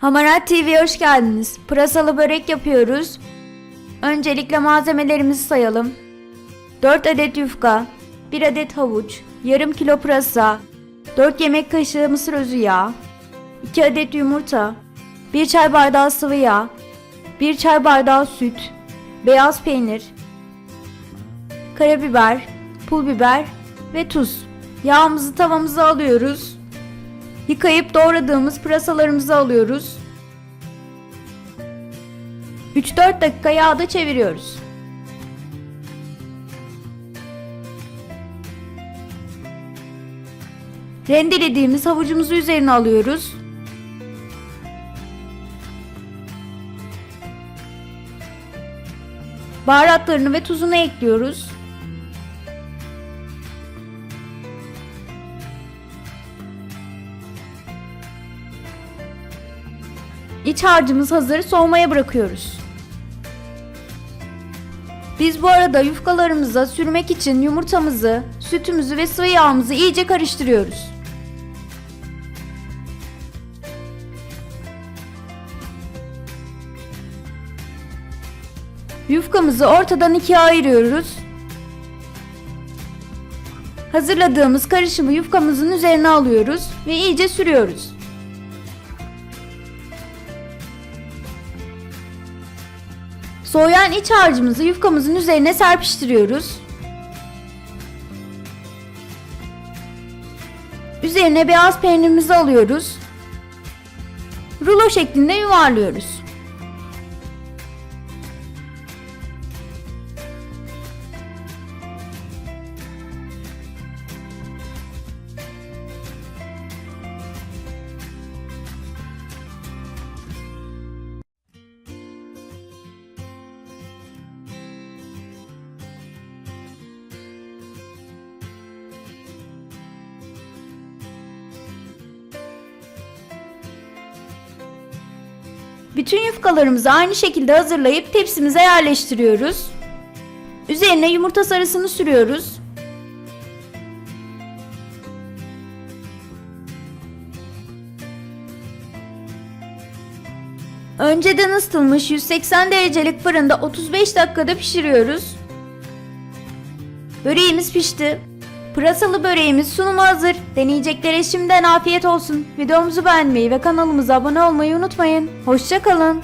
Hamarat TV'ye hoş geldiniz. Pırasalı börek yapıyoruz. Öncelikle malzemelerimizi sayalım. 4 adet yufka, 1 adet havuç, yarım kilo pırasa, 4 yemek kaşığı mısır özü yağı, 2 adet yumurta, 1 çay bardağı sıvı yağ, 1 çay bardağı süt, beyaz peynir, karabiber, pul biber ve tuz. Yağımızı tavamıza alıyoruz. Yıkayıp doğradığımız pırasalarımızı alıyoruz. 3-4 dakika yağda çeviriyoruz. Rendelediğimiz havucumuzu üzerine alıyoruz. Baharatlarını ve tuzunu ekliyoruz. İç harcımız hazır soğumaya bırakıyoruz. Biz bu arada yufkalarımıza sürmek için yumurtamızı, sütümüzü ve sıvı yağımızı iyice karıştırıyoruz. Yufkamızı ortadan ikiye ayırıyoruz. Hazırladığımız karışımı yufkamızın üzerine alıyoruz ve iyice sürüyoruz. Soğuyan iç harcımızı yufkamızın üzerine serpiştiriyoruz. Üzerine beyaz peynirimizi alıyoruz. Rulo şeklinde yuvarlıyoruz. Bütün yufkalarımızı aynı şekilde hazırlayıp tepsimize yerleştiriyoruz. Üzerine yumurta sarısını sürüyoruz. Önceden ısıtılmış 180 derecelik fırında 35 dakikada pişiriyoruz. Böreğimiz pişti. Pırasalı böreğimiz sunuma hazır. Deneyeceklere şimdiden afiyet olsun. Videomuzu beğenmeyi ve kanalımıza abone olmayı unutmayın. Hoşçakalın.